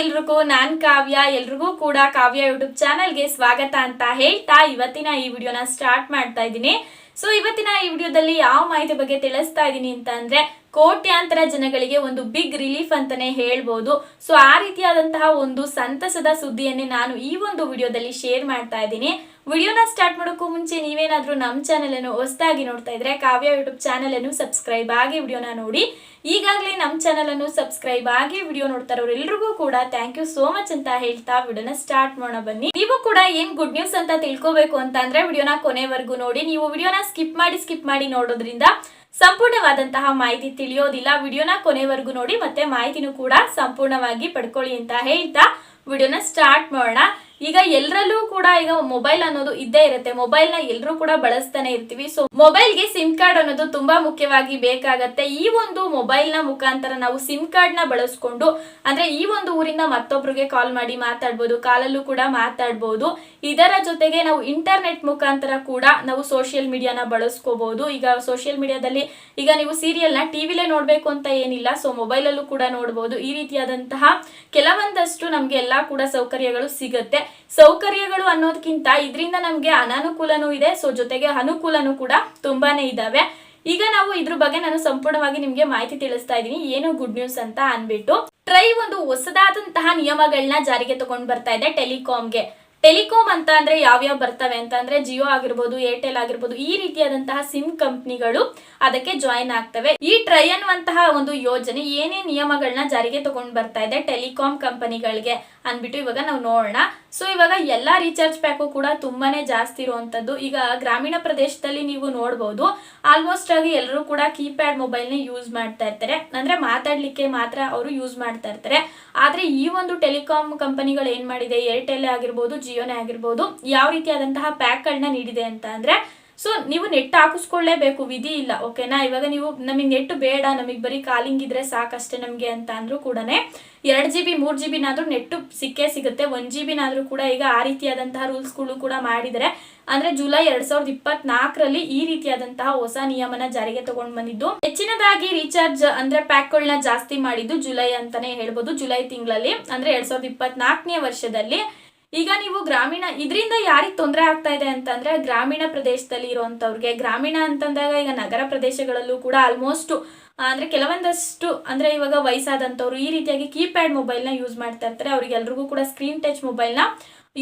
ಎಲ್ರಿಗೂ, ನಾನ್ ಕಾವ್ಯ, ಎಲ್ರಿಗೂ ಕೂಡ ಕಾವ್ಯ ಯೂಟ್ಯೂಬ್ ಚಾನಲ್ಗೆ ಸ್ವಾಗತ ಅಂತ ಹೇಳ್ತಾ ಇವತ್ತಿನ ಈ ವಿಡಿಯೋನ ಸ್ಟಾರ್ಟ್ ಮಾಡ್ತಾ ಇದ್ದೀನಿ. ಸೊ ಇವತ್ತಿನ ಈ ವಿಡಿಯೋದಲ್ಲಿ ಯಾವ ಮಾಹಿತಿ ಬಗ್ಗೆ ತಿಳಿಸ್ತಾ ಇದ್ದೀನಿ ಅಂತ ಅಂದ್ರೆ ಕೋಟ್ಯಾಂತರ ಜನಗಳಿಗೆ ಒಂದು ಬಿಗ್ ರಿಲೀಫ್ ಅಂತಾನೆ ಹೇಳ್ಬೋದು. ಸೊ ಆ ರೀತಿಯಾದಂತಹ ಒಂದು ಸಂತಸದ ಸುದ್ದಿಯನ್ನೇ ನಾನು ಈ ಒಂದು ವಿಡಿಯೋದಲ್ಲಿ ಶೇರ್ ಮಾಡ್ತಾ ಇದ್ದೀನಿ. ವಿಡಿಯೋನ ಸ್ಟಾರ್ಟ್ ಮಾಡೋಕ್ಕೂ ಮುಂಚೆ ನೀವೇನಾದರೂ ನಮ್ಮ ಚಾನೆಲ್ ಅನ್ನು ಹೊಸದಾಗಿ ನೋಡ್ತಾ ಇದ್ರೆ ಕಾವ್ಯ ಯೂಟ್ಯೂಬ್ ಚಾನೆಲ್ ಅನ್ನು ಸಬ್ಸ್ಕ್ರೈಬ್ ಆಗಿ ವಿಡಿಯೋನ ನೋಡಿ. ಈಗಾಗಲೇ ನಮ್ಮ ಚಾನೆಲ್ ಅನ್ನು ಸಬ್ಸ್ಕ್ರೈಬ್ ಆಗಿ ವಿಡಿಯೋ ನೋಡ್ತಾ ಇರೋರು ಎಲ್ರಿಗೂ ಕೂಡ ಥ್ಯಾಂಕ್ ಯು ಸೋ ಮಚ್ ಅಂತ ಹೇಳ್ತಾ ವಿಡಿಯೋನ ಸ್ಟಾರ್ಟ್ ಮಾಡೋಣ ಬನ್ನಿ. ನೀವು ಕೂಡ ಏನ್ ಗುಡ್ ನ್ಯೂಸ್ ಅಂತ ತಿಳ್ಕೋಬೇಕು ಅಂತ ಅಂದ್ರೆ ವಿಡಿಯೋನ ಕೊನೆವರೆಗೂ ನೋಡಿ. ನೀವು ವಿಡಿಯೋನ ಸ್ಕಿಪ್ ಮಾಡಿ ಸ್ಕಿಪ್ ಮಾಡಿ ನೋಡೋದ್ರಿಂದ ಸಂಪೂರ್ಣವಾದಂತಹ ಮಾಹಿತಿ ತಿಳಿಯೋದಿಲ್ಲ. ವಿಡಿಯೋನ ಕೊನೆವರೆಗೂ ನೋಡಿ, ಮತ್ತೆ ಮಾಹಿತಿನೂ ಕೂಡ ಸಂಪೂರ್ಣವಾಗಿ ಪಡ್ಕೊಳ್ಳಿ ಅಂತ ಹೇಳ್ತಾ ವಿಡಿಯೋನ ಸ್ಟಾರ್ಟ್ ಮಾಡೋಣ. ಈಗ ಎಲ್ಲರಲ್ಲೂ ಕೂಡ ಈಗ ಮೊಬೈಲ್ ಅನ್ನೋದು ಇದ್ದೇ ಇರುತ್ತೆ. ಮೊಬೈಲ್ನ ಎಲ್ಲರೂ ಕೂಡ ಬಳಸ್ತಾನೆ ಇರ್ತೀವಿ. ಸೊ ಮೊಬೈಲ್ಗೆ ಸಿಮ್ ಕಾರ್ಡ್ ಅನ್ನೋದು ತುಂಬಾ ಮುಖ್ಯವಾಗಿ ಬೇಕಾಗತ್ತೆ. ಈ ಒಂದು ಮೊಬೈಲ್ನ ಮುಖಾಂತರ ನಾವು ಸಿಮ್ ಕಾರ್ಡ್ನ ಬಳಸ್ಕೊಂಡು, ಅಂದ್ರೆ ಈ ಒಂದು ಊರಿಂದ ಮತ್ತೊಬ್ರಿಗೆ ಕಾಲ್ ಮಾಡಿ ಮಾತಾಡ್ಬೋದು, ಕಾಲಲ್ಲೂ ಕೂಡ ಮಾತಾಡ್ಬೋದು. ಇದರ ಜೊತೆಗೆ ನಾವು ಇಂಟರ್ನೆಟ್ ಮುಖಾಂತರ ಕೂಡ ನಾವು ಸೋಷಿಯಲ್ ಮೀಡಿಯಾನ ಬಳಸ್ಕೋಬಹುದು ಈಗ ಸೋಷಿಯಲ್ ಮೀಡಿಯಾದಲ್ಲಿ ಈಗ ನೀವು ಸೀರಿಯಲ್ನ ಟಿವಿಲೇ ನೋಡ್ಬೇಕು ಅಂತ ಏನಿಲ್ಲ. ಸೊ ಮೊಬೈಲ್ ಅಲ್ಲೂ ಕೂಡ ನೋಡಬಹುದು ಈ ರೀತಿಯಾದಂತಹ ಕೆಲವೊಂದಷ್ಟು ನಮ್ಗೆ ಎಲ್ಲಾ ಕೂಡ ಸೌಕರ್ಯಗಳು ಸಿಗುತ್ತೆ. ಸೌಕರ್ಯಗಳು ಅನ್ನೋದಕ್ಕಿಂತ ಇದರಿಂದ ನಮ್ಗೆ ಅನಾನುಕೂಲನೂ ಇದೆ. ಸೊ ಜೊತೆಗೆ ಅನುಕೂಲನೂ ಕೂಡ ತುಂಬಾನೇ ಇದಾವೆ. ಈಗ ನಾವು ಇದ್ರ ಬಗ್ಗೆ ನಾನು ಸಂಪೂರ್ಣವಾಗಿ ನಿಮ್ಗೆ ಮಾಹಿತಿ ತಿಳಿಸ್ತಾ ಇದ್ದೀನಿ. ಏನು ಗುಡ್ ನ್ಯೂಸ್ ಅಂತ ಅನ್ಬಿಟ್ಟು. ಟ್ರೈ ಒಂದು ಹೊಸದಾದಂತಹ ನಿಯಮಗಳನ್ನ ಜಾರಿಗೆ ತಗೊಂಡ್ ಬರ್ತಾ ಇದೆ ಟೆಲಿಕಾಮ್ಗೆ ಟೆಲಿಕಾಮ್ ಅಂತ ಅಂದ್ರೆ ಯಾವ್ಯಾವ ಬರ್ತವೆ ಅಂತ ಅಂದ್ರೆ ಜಿಯೋ ಆಗಿರ್ಬೋದು ಏರ್ಟೆಲ್ ಆಗಿರ್ಬೋದು, ಈ ರೀತಿಯಾದಂತಹ ಸಿಮ್ ಕಂಪ್ನಿಗಳು ಅದಕ್ಕೆ ಜಾಯಿನ್ ಆಗ್ತವೆ. ಈ ಟ್ರೈ ಅನ್ನುವಂತಹ ಒಂದು ಯೋಜನೆ ಏನೇ ನಿಯಮಗಳನ್ನ ಜಾರಿಗೆ ತಗೊಂಡ್ ಬರ್ತಾ ಇದೆ ಟೆಲಿಕಾಂ ಕಂಪನಿಗಳಿಗೆ ಅನ್ಬಿಟ್ಟು ಇವಾಗ ನಾವು ನೋಡೋಣ. ಸೊ ಇವಾಗ ಎಲ್ಲ ರೀಚಾರ್ಜ್ ಪ್ಯಾಕು ಕೂಡ ತುಂಬಾನೇ ಜಾಸ್ತಿ ಇರುವಂಥದ್ದು ಈಗ ಗ್ರಾಮೀಣ ಪ್ರದೇಶದಲ್ಲಿ ನೀವು ನೋಡಬಹುದು ಆಲ್ಮೋಸ್ಟ್ ಆಗಿ ಎಲ್ಲರೂ ಕೂಡ ಕೀಪ್ಯಾಡ್ ಮೊಬೈಲ್ನ ಯೂಸ್ ಮಾಡ್ತಾ ಇರ್ತಾರೆ. ಅಂದ್ರೆ ಮಾತಾಡ್ಲಿಕ್ಕೆ ಮಾತ್ರ ಅವರು ಯೂಸ್ ಮಾಡ್ತಾ ಇರ್ತಾರೆ. ಆದ್ರೆ ಈ ಒಂದು ಟೆಲಿಕಾಮ್ ಕಂಪನಿಗಳು ಏನು ಮಾಡಿದೆ? ಏರ್ಟೆಲ್ ಆಗಿರ್ಬೋದು ಜಿಯೋನೇ ಆಗಿರ್ಬೋದು, ಯಾವ ರೀತಿಯಾದಂತಹ ಪ್ಯಾಕ್ ಗಳನ್ನ ನೀಡಿದೆ ಅಂತ ಸೊ ನೀವು ನೆಟ್ ಹಾಕಿಸ್ಕೊಳ್ಳೇಬೇಕು, ವಿಧಿ ಇಲ್ಲ ಓಕೆನಾ ಇವಾಗ ನೀವು ನಮಗೆ ನೆಟ್ ಬೇಡ, ನಮಗೆ ಬರೀ ಕಾಲಿಂಗ್ ಇದ್ರೆ ಸಾಕಷ್ಟೇ ನಮಗೆ ಅಂತ ಅಂದ್ರೂ ಕೂಡ ಎರಡು ಜಿ ಬಿ ಮೂರು ಜಿ ಬಿನಾದ್ರೂ ನೆಟ್ಟು ಸಿಕ್ಕೇ ಸಿಗುತ್ತೆ. ಒನ್ ಜಿ ಬಿನಾದ್ರೂ ಕೂಡ ಈಗ ಆ ರೀತಿಯಾದಂತಹ ರೂಲ್ಸ್ಗಳು ಕೂಡ ಮಾಡಿದರೆ, ಅಂದ್ರೆ ಜುಲೈ ಎರಡು ಸಾವಿರದ ಇಪ್ಪತ್ನಾಲ್ಕರಲ್ಲಿ ಈ ರೀತಿಯಾದಂತಹ ಹೊಸ ನಿಯಮನ ಜಾರಿಗೆ ತಗೊಂಡು ಬಂದಿದ್ದು. ಹೆಚ್ಚಿನದಾಗಿ ರೀಚಾರ್ಜ್ ಅಂದ್ರೆ ಪ್ಯಾಕ್ಗಳನ್ನ ಜಾಸ್ತಿ ಮಾಡಿದ್ದು ಜುಲೈ ಅಂತಾನೆ ಹೇಳ್ಬೋದು. ಜುಲೈ ತಿಂಗಳಲ್ಲಿ, ಅಂದ್ರೆ ಎರಡ್ ಸಾವಿರದ ಇಪ್ಪತ್ನಾಲ್ಕನೇ ವರ್ಷದಲ್ಲಿ ಈಗ ನೀವು ಗ್ರಾಮೀಣ, ಇದರಿಂದ ಯಾರಿಗೆ ತೊಂದರೆ ಆಗ್ತಾ ಇದೆ ಅಂತಂದ್ರೆ ಗ್ರಾಮೀಣ ಪ್ರದೇಶದಲ್ಲಿ ಇರುವಂತವ್ರಿಗೆ ಗ್ರಾಮೀಣ ಅಂತಂದಾಗ ಈಗ ನಗರ ಪ್ರದೇಶಗಳಲ್ಲೂ ಕೂಡ ಆಲ್ಮೋಸ್ಟ್ ಅಂದ್ರೆ ಕೆಲವೊಂದಷ್ಟು, ಅಂದ್ರೆ ಇವಾಗ ವಯಸ್ಸಾದಂಥವ್ರು ಈ ರೀತಿಯಾಗಿ ಕೀಪ್ಯಾಡ್ ಮೊಬೈಲ್ನ ಯೂಸ್ ಮಾಡ್ತಾ ಇರ್ತಾರೆ. ಅವ್ರಿಗೆ ಎಲ್ರಿಗೂ ಕೂಡ ಸ್ಕ್ರೀನ್ ಟಚ್ ಮೊಬೈಲ್ನ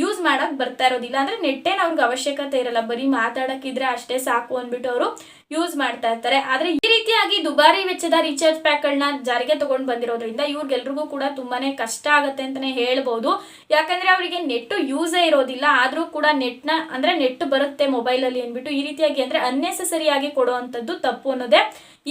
ಯೂಸ್ ಮಾಡಕ್ ಬರ್ತಾ ಇರೋದಿಲ್ಲ. ಅಂದ್ರೆ ನೆಟ್ಟೇನ ಅವ್ರಿಗೆ ಅವಶ್ಯಕತೆ ಇರಲ್ಲ. ಬರೀ ಮಾತಾಡಕ್ಕಿದ್ರೆ ಅಷ್ಟೇ ಸಾಕು ಅಂದ್ಬಿಟ್ಟು ಅವರು ಯೂಸ್ ಮಾಡ್ತಾ ಇರ್ತಾರೆ. ಆದ್ರೆ ಈ ರೀತಿಯಾಗಿ ದುಬಾರಿ ವೆಚ್ಚದ ರೀಚಾರ್ಜ್ ಪ್ಯಾಕ್ಗಳನ್ನ ಜಾರಿಗೆ ತಗೊಂಡ್ ಬಂದಿರೋದ್ರಿಂದ ಇವ್ರಿಗೆಲ್ರಿಗೂ ಕೂಡ ತುಂಬಾನೇ ಕಷ್ಟ ಆಗತ್ತೆ ಅಂತಾನೆ ಹೇಳ್ಬೋದು. ಯಾಕಂದ್ರೆ ಅವರಿಗೆ ನೆಟ್ ಯೂಸೇ ಇರೋದಿಲ್ಲ. ಆದ್ರೂ ಕೂಡ ನೆಟ್ನ ಅಂದ್ರೆ ನೆಟ್ ಬರುತ್ತೆ ಮೊಬೈಲ್ ಅಲ್ಲಿ ಅಂದ್ಬಿಟ್ಟು ಈ ರೀತಿಯಾಗಿ ಅಂದ್ರೆ ಅನ್ನೆಸೆಸರಿ ಆಗಿ ಕೊಡುವಂತದ್ದು ತಪ್ಪು ಅನ್ನೋದೇ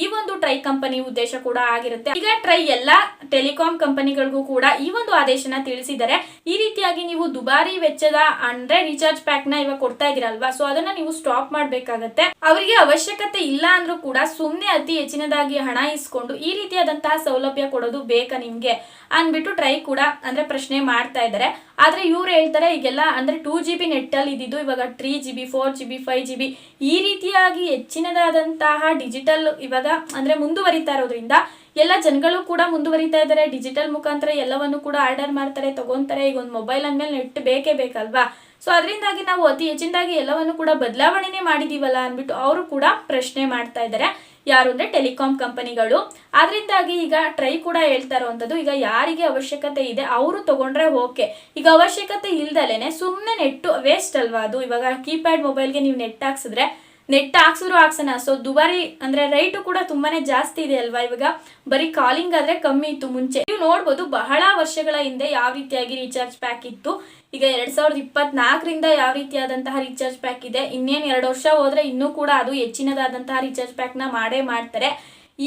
ಈ ಒಂದು ಟ್ರೈ ಕಂಪನಿ ಉದ್ದೇಶ ಕೂಡ ಆಗಿರುತ್ತೆ. ಈಗ ಟ್ರೈ ಎಲ್ಲಾ ಟೆಲಿಕಾಂ ಕಂಪನಿಗಳಿಗೂ ಕೂಡ ಈ ಒಂದು ಆದೇಶನ ತಿಳಿಸಿದರೆ ಈ ರೀತಿಯಾಗಿ ನೀವು ದುಬಾರಿ ವೆಚ್ಚದ ಅಂದ್ರೆ ರೀಚಾರ್ಜ್ ಪ್ಯಾಕ್ನ ಇವಾಗ ಕೊಡ್ತಾ ಇದೀರಲ್ವಾ ಸೊ ಅದನ್ನ ನೀವು ಸ್ಟಾಪ್ ಮಾಡ್ಬೇಕಾಗತ್ತೆ. ಅವರಿಗೆ ಅವಶ್ಯಕತೆ ಇಲ್ಲ ಅಂದ್ರೂ ಕೂಡ ಸುಮ್ಮನೆ ಅತಿ ಹೆಚ್ಚಿನದಾಗಿ ಹಣ ಇಸ್ಕೊಂಡು ಈ ರೀತಿಯಾದಂತಹ ಸೌಲಭ್ಯ ಕೊಡೋದು ಬೇಕಾ ನಿಮಗೆ? ಅಂದ್ಬಿಟ್ಟು ಟ್ರೈ ಕೂಡ ಅಂದ್ರೆ ಪ್ರಶ್ನೆ ಮಾಡ್ತಾ ಇದ್ದಾರೆ. ಆದ್ರೆ ಇವ್ರು ಹೇಳ್ತಾರೆ ಈಗೆಲ್ಲ ಅಂದ್ರೆ ಟೂ ಜಿ ಬಿ ನೆಟ್ಟಲ್ಲಿ ಇದ್ದಿದ್ದು ಇವಾಗ three G B four G B five G B ಈ ರೀತಿಯಾಗಿ ಹೆಚ್ಚಿನದಾದಂತಹ ಡಿಜಿಟಲ್ ಇವಾಗ ಅಂದ್ರೆ ಮುಂದುವರಿತಾ ಇರೋದ್ರಿಂದ ಎಲ್ಲ ಜನಗಳು ಕೂಡ ಮುಂದುವರಿತಾ ಇದ್ದಾರೆ. ಡಿಜಿಟಲ್ ಮುಖಾಂತರ ಎಲ್ಲವನ್ನು ಕೂಡ ಆರ್ಡರ್ ಮಾಡ್ತಾರೆ, ತಗೊಂತಾರೆ. ಈಗ ಒಂದು ಮೊಬೈಲ್ ಅಂದಮೇಲೆ ನೆಟ್ ಬೇಕೇ ಬೇಕಲ್ವಾ? ಸೊ ಅದರಿಂದಾಗಿ ನಾವು ಅತಿ ಹೆಚ್ಚಿನದಾಗಿ ಎಲ್ಲವನ್ನು ಕೂಡ ಬದಲಾವಣೆನೇ ಮಾಡಿದೀವಲ್ಲ ಅಂದ್ಬಿಟ್ಟು ಅವರು ಕೂಡ ಪ್ರಶ್ನೆ ಮಾಡ್ತಾ ಇದ್ದಾರೆ. ಯಾರು ಅಂದರೆ ಟೆಲಿಕಾಂ ಕಂಪನಿಗಳು. ಅದರಿಂದಾಗಿ ಈಗ ಟ್ರೈ ಕೂಡ ಹೇಳ್ತಾ ಇರುವಂತದ್ದು, ಈಗ ಯಾರಿಗೆ ಅವಶ್ಯಕತೆ ಇದೆ ಅವರು ತಗೊಂಡ್ರೆ ಓಕೆ. ಈಗ ಅವಶ್ಯಕತೆ ಇಲ್ದಲೇನೆ ಸುಮ್ಮನೆ ನೆಟ್ಟು ವೇಸ್ಟ್ ಅಲ್ವಾ ಅದು? ಇವಾಗ ಕೀಪ್ಯಾಡ್ ಮೊಬೈಲ್ಗೆ ನೀವು ನೆಟ್ ಹಾಕ್ಸಿದ್ರೆ ನೆಟ್ ಹಾಕ್ಸಿದ್ರು ಹಾಕ್ಸೋಣ. ಸೊ ದುಬಾರಿ ಅಂದ್ರೆ ರೈಟು ಕೂಡ ತುಂಬಾನೇ ಜಾಸ್ತಿ ಇದೆ ಅಲ್ವಾ? ಇವಾಗ ಬರೀ ಕಾಲಿಂಗ್ ಆದ್ರೆ ಕಮ್ಮಿ ಇತ್ತು ಮುಂಚೆ. ನೀವು ನೋಡ್ಬೋದು ಬಹಳ ವರ್ಷಗಳ ಹಿಂದೆ ಯಾವ ರೀತಿಯಾಗಿ ರೀಚಾರ್ಜ್ ಪ್ಯಾಕ್ ಇತ್ತು. ಈಗ ಎರಡು ಸಾವಿರದ ಇಪ್ಪತ್ನಾಲ್ಕರಿಂದ ಯಾವ ರೀತಿಯಾದಂತಹ ರೀಚಾರ್ಜ್ ಪ್ಯಾಕ್ ಇದೆ. ಇನ್ನೇನು ಎರಡು ವರ್ಷ ಹೋದ್ರೆ ಇನ್ನೂ ಕೂಡ ಅದು ಹೆಚ್ಚಿನದಾದಂತಹ ರೀಚಾರ್ಜ್ ಪ್ಯಾಕ್ನ ಮಾಡೇ ಮಾಡ್ತಾರೆ.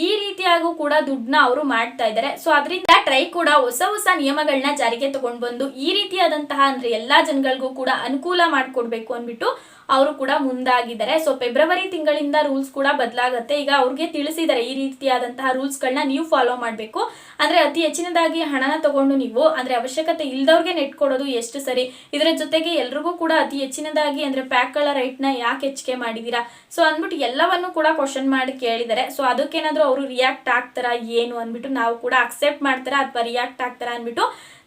ಈ ರೀತಿಯಾಗೂ ಕೂಡ ದುಡ್ಡನ್ನ ಅವರು ಮಾಡ್ತಾ ಇದ್ದಾರೆ. ಸೊ ಅದರಿಂದ ಟ್ರೈ ಕೂಡ ಹೊಸ ಹೊಸ ನಿಯಮಗಳನ್ನ ಜಾರಿಗೆ ತಗೊಂಡು ಬಂದು ಈ ರೀತಿಯಾದಂತಹ ಅಂದ್ರೆ ಎಲ್ಲಾ ಜನಗಳಿಗೂ ಕೂಡ ಅನುಕೂಲ ಮಾಡಿಕೊಡ್ಬೇಕು ಅಂದ್ಬಿಟ್ಟು ಅವರು ಕೂಡ ಮುಂದಾಗಿದ್ದಾರೆ. ಸೊ ಫೆಬ್ರವರಿ ತಿಂಗಳಿಂದ ರೂಲ್ಸ್ ಕೂಡ ಬದಲಾಗುತ್ತೆ. ಈಗ ಅವ್ರಿಗೆ ತಿಳಿಸಿದ್ದಾರೆ ಈ ರೀತಿಯಾದಂತಹ ರೂಲ್ಸ್ಗಳನ್ನ ನೀವು ಫಾಲೋ ಮಾಡಬೇಕು. ಅಂದ್ರೆ ಅತಿ ಹೆಚ್ಚಿನದಾಗಿ ಹಣನ ತಗೊಂಡು ನೀವು, ಅಂದ್ರೆ ಅವಶ್ಯಕತೆ ಇಲ್ದವ್ರಿಗೆ ನೆಟ್ ಕೊಡೋದು ಎಷ್ಟು ಸರಿ? ಇದರ ಜೊತೆಗೆ ಎಲ್ರಿಗೂ ಕೂಡ ಅತಿ ಹೆಚ್ಚಿನದಾಗಿ ಅಂದ್ರೆ ಪ್ಯಾಕ್ಗಳ ನ ಯಾಕೆ ಹೆಚ್ಚಿಗೆ ಮಾಡಿದೀರಾ? ಸೊ ಅಂದ್ಬಿಟ್ಟು ಎಲ್ಲವನ್ನು ಕೂಡ ಕ್ವಶನ್ ಮಾಡಿ ಕೇಳಿದ್ದಾರೆ. ಸೊ ಅದಕ್ಕೇನಾದರೂ ಅವರು ರಿಯಾಕ್ಟ್ ಆಗ್ತಾರಾ, ಏನು ಅಂದ್ಬಿಟ್ಟು ನಾವು ಕೂಡ ಅಕ್ಸೆಪ್ಟ್ ಮಾಡ್ತಾರಾ ಅಥವಾ ರಿಯಾಕ್ಟ್ ಆಗ್ತಾರಾ ಅಂದ್ಬಿಟ್ಟು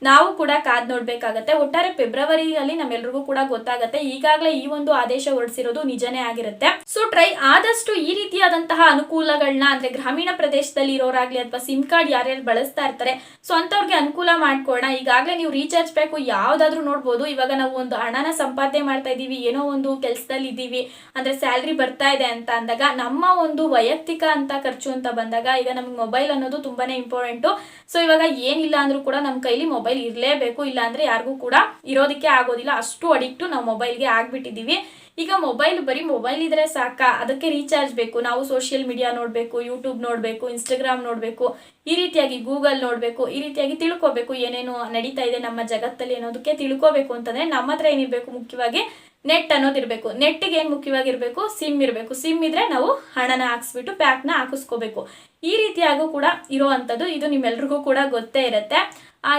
ನಾವು ಕೂಡ ಕಾದ್ ನೋಡ್ಬೇಕಾಗತ್ತೆ. ಒಟ್ಟಾರೆ ಫೆಬ್ರವರಿಯಲ್ಲಿ ನಮ್ಮೆಲ್ರಿಗೂ ಕೂಡ ಗೊತ್ತಾಗತ್ತೆ. ಈಗಾಗಲೇ ಈ ಒಂದು ಆದೇಶ ಹೊರಡಿಸಿರೋದು ನಿಜನೇ ಆಗಿರುತ್ತೆ. ಸೊ ಟ್ರೈ ಆದಷ್ಟು ಈ ರೀತಿಯಾದಂತಹ ಅನುಕೂಲಗಳನ್ನ ಅಂದ್ರೆ ಗ್ರಾಮೀಣ ಪ್ರದೇಶದಲ್ಲಿ ಇರೋರಾಗ್ಲಿ ಅಥವಾ ಸಿಮ್ ಕಾರ್ಡ್ ಯಾರ್ಯಾರು ಬಳಸ್ತಾ ಇರ್ತಾರೆ, ಸೊ ಅಂತವ್ರಿಗೆ ಅನುಕೂಲ ಮಾಡ್ಕೊಳ್ಳೋಣ ಈಗಾಗಲೇ ನೀವು ರೀಚಾರ್ಜ್ ಬೇಕು, ಯಾವ್ದಾದ್ರು ನೋಡ್ಬೋದು. ಇವಾಗ ನಾವು ಒಂದು ಹಣನ ಸಂಪಾದನೆ ಮಾಡ್ತಾ ಇದೀವಿ ಏನೋ ಒಂದು ಕೆಲಸದಲ್ಲಿ ಇದೀವಿ ಅಂದ್ರೆ ಸ್ಯಾಲ್ರಿ ಬರ್ತಾ ಇದೆ ಅಂತ ಅಂದಾಗ, ನಮ್ಮ ಒಂದು ವೈಯಕ್ತಿಕ ಅಂತ ಖರ್ಚು ಅಂತ ಬಂದಾಗ, ಈಗ ನಮ್ಗೆ ಮೊಬೈಲ್ ಅನ್ನೋದು ತುಂಬಾನೇ ಇಂಪಾರ್ಟೆಂಟು ಸೊ ಇವಾಗ ಏನಿಲ್ಲ ಅಂದ್ರೂ ಕೂಡ ನಮ್ಮ ಕೈಲಿ ಮೊಬೈಲ್ ಇರಲೇಬೇಕು ಇಲ್ಲ ಅಂದ್ರೆ ಯಾರಿಗೂ ಕೂಡ ಇರೋದಕ್ಕೆ ಆಗೋದಿಲ್ಲ. ಅಷ್ಟು ಅಡಿಕ್ಟು ನಾವು ಮೊಬೈಲ್ಗೆ ಆಗ್ಬಿಟ್ಟಿದೀವಿ ಈಗ ಮೊಬೈಲ್ ಬರೀ ಮೊಬೈಲ್ ಇದ್ರೆ ಸಾಕ? ಅದಕ್ಕೆ ರೀಚಾರ್ಜ್ ಬೇಕು. ನಾವು ಸೋಷಿಯಲ್ ಮೀಡಿಯಾ ನೋಡಬೇಕು ಯೂಟ್ಯೂಬ್ ನೋಡಬೇಕು ಇನ್ಸ್ಟಾಗ್ರಾಮ್ ನೋಡಬೇಕು, ಈ ರೀತಿಯಾಗಿ ಗೂಗಲ್ ನೋಡಬೇಕು, ಈ ರೀತಿಯಾಗಿ ತಿಳ್ಕೊಬೇಕು. ಏನೇನು ನಡೀತಾ ಇದೆ ನಮ್ಮ ಜಗತ್ತಲ್ಲಿ ಅನ್ನೋದಕ್ಕೆ ತಿಳ್ಕೊಬೇಕು ಅಂತಂದ್ರೆ ನಮ್ಮ ಹತ್ರ ಏನಿರಬೇಕು ಮುಖ್ಯವಾಗಿ ನೆಟ್ ಅನ್ನೋದಿರಬೇಕು ನೆಟ್ಗೆ ಏನು ಮುಖ್ಯವಾಗಿರಬೇಕು? ಸಿಮ್ ಇರಬೇಕು. ಸಿಮ್ ಇದ್ರೆ ನಾವು ಹಣನ ಹಾಕ್ಸ್ಬಿಟ್ಟು ಪ್ಯಾಕ್ನ ಹಾಕಿಸ್ಕೋಬೇಕು. ಈ ರೀತಿಯಾಗೂ ಕೂಡ ಇರುವಂಥದ್ದು ಇದು ನಿಮ್ಮೆಲ್ರಿಗೂ ಕೂಡ ಗೊತ್ತೇ ಇರುತ್ತೆ.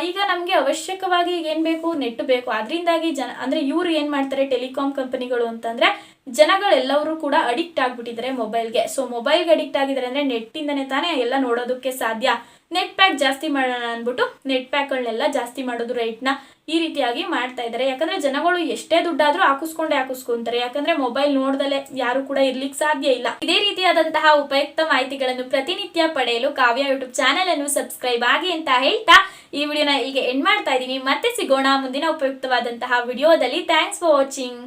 ಈಗ ನಮಗೆ ಅವಶ್ಯಕವಾಗಿ ಏನು ಬೇಕು, ನೆಟ್ ಬೇಕು. ಅದರಿಂದಾಗಿ ಜನ, ಅಂದರೆ ಇವರು ಏನು ಮಾಡ್ತಾರೆ ಟೆಲಿಕಾಂ ಕಂಪನಿಗಳು ಅಂತಂದ್ರೆ ಜನಗಳೆಲ್ಲರೂ ಕೂಡ ಅಡಿಕ್ಟ್ ಆಗ್ಬಿಟ್ಟಿದ್ದಾರೆ ಮೊಬೈಲ್ಗೆ. ಸೊ ಮೊಬೈಲ್ಗೆ ಅಡಿಕ್ಟ್ ಆಗಿದ್ದಾರೆ ಅಂದ್ರೆ ನೆಟ್ಟಿಂದನೇ ತಾನೇ ಎಲ್ಲ ನೋಡೋದಕ್ಕೆ ಸಾಧ್ಯ. ನೆಟ್ ಪ್ಯಾಕ್ ಜಾಸ್ತಿ ಮಾಡೋಣ ಅಂದ್ಬಿಟ್ಟು ನೆಟ್ ಪ್ಯಾಕ್ಗಳನ್ನೆಲ್ಲ ಜಾಸ್ತಿ ಮಾಡೋದು ರೇಟ್ನ ಈ ರೀತಿಯಾಗಿ ಮಾಡ್ತಾ ಇದ್ದಾರೆ. ಯಾಕಂದ್ರೆ ಜನಗಳು ಎಷ್ಟೇ ದುಡ್ಡಾದ್ರೂ ಹಾಕಿಸ್ಕೊಂಡೇ ಹಾಕಿಸ್ಕೊಂತಾರೆ. ಯಾಕಂದ್ರೆ ಮೊಬೈಲ್ ನೋಡ್ದಲೆ ಯಾರು ಕೂಡ ಇರ್ಲಿಕ್ಕೆ ಸಾಧ್ಯ ಇಲ್ಲ. ಇದೇ ರೀತಿಯಾದಂತಹ ಉಪಯುಕ್ತ ಮಾಹಿತಿಗಳನ್ನು ಪ್ರತಿನಿತ್ಯ ಪಡೆಯಲು ಕಾವ್ಯ ಯೂಟ್ಯೂಬ್ ಚಾನೆಲ್ ಅನ್ನು ಸಬ್ಸ್ಕ್ರೈಬ್ ಆಗಿ ಅಂತ ಹೇಳ್ತಾ ಈ ವಿಡಿಯೋನ ಈಗ ಎಂಡ್ ಮಾಡ್ತಾ ಇದ್ದೀನಿ. ಮತ್ತೆ ಸಿಗೋಣ ಮುಂದಿನ ಉಪಯುಕ್ತವಾದಂತಹ ವಿಡಿಯೋದಲ್ಲಿ. Thanks for watching